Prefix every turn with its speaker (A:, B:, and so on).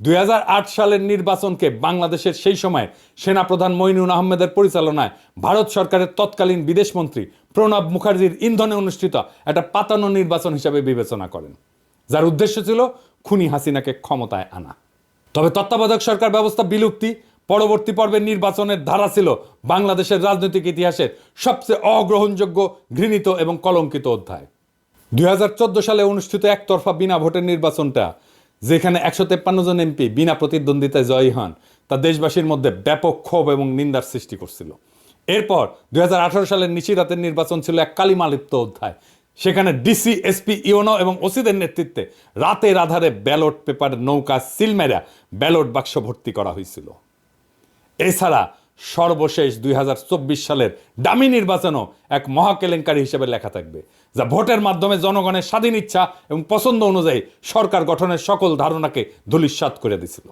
A: দুই হাজার আট সালের নির্বাচনকে বাংলাদেশের সেই সময় সেনাপ্রধান মইনুল আহমেদের পরিচালনায় ভারত সরকারের তৎকালীন বিদেশমন্ত্রী প্রণব মুখার্জির ইন্ধনে অনুষ্ঠিত একটা পাতানো নির্বাচন হিসাবে বিবেচনা করেন, যার উদ্দেশ্য ছিল খুনি হাসিনাকে ক্ষমতায় আনা। তবে তত্ত্বাবধায়ক সরকার ব্যবস্থা বিলুপ্তি, পরবর্তী পর্বের নির্বাচনের ধারা ছিল বাংলাদেশের রাজনৈতিক ইতিহাসের সবচেয়ে অগ্রহণযোগ্য, ঘৃণিত এবং কলঙ্কিত অধ্যায়। দুই হাজার চোদ্দ সালে অনুষ্ঠিত একতরফা বিনা ভোটের নির্বাচনটা যেখানে একশো তেপ্পান্ন জন এমপি বিনা প্রতিদ্বন্দ্বিতায় জয়ী হন, তা দেশবাসীর মধ্যে ব্যাপক ক্ষোভ এবং নিন্দার সৃষ্টি করছিল। এরপর দুই হাজার আঠারো সালের নিশিরাতের নির্বাচন ছিল এক কালিমালিপ্ত অধ্যায়। সেখানে ডিসি, এসপি ইওনো এবং ওসিদের নেতৃত্বে রাতের আধারে ব্যালট পেপার, নৌকা সিলমেরা ব্যালট বাক্স ভর্তি করা হয়েছিল। এছাড়া সর্বশেষ দুই হাজার চব্বিশ সালের দামি নির্বাচনও এক মহাকেলেঙ্কারি হিসেবে লেখা থাকবে, যা ভোটের মাধ্যমে জনগণের স্বাধীন ইচ্ছা এবং পছন্দ অনুযায়ী সরকার গঠনের সকল ধারণাকে ধূলিসাৎ করে দিছিল।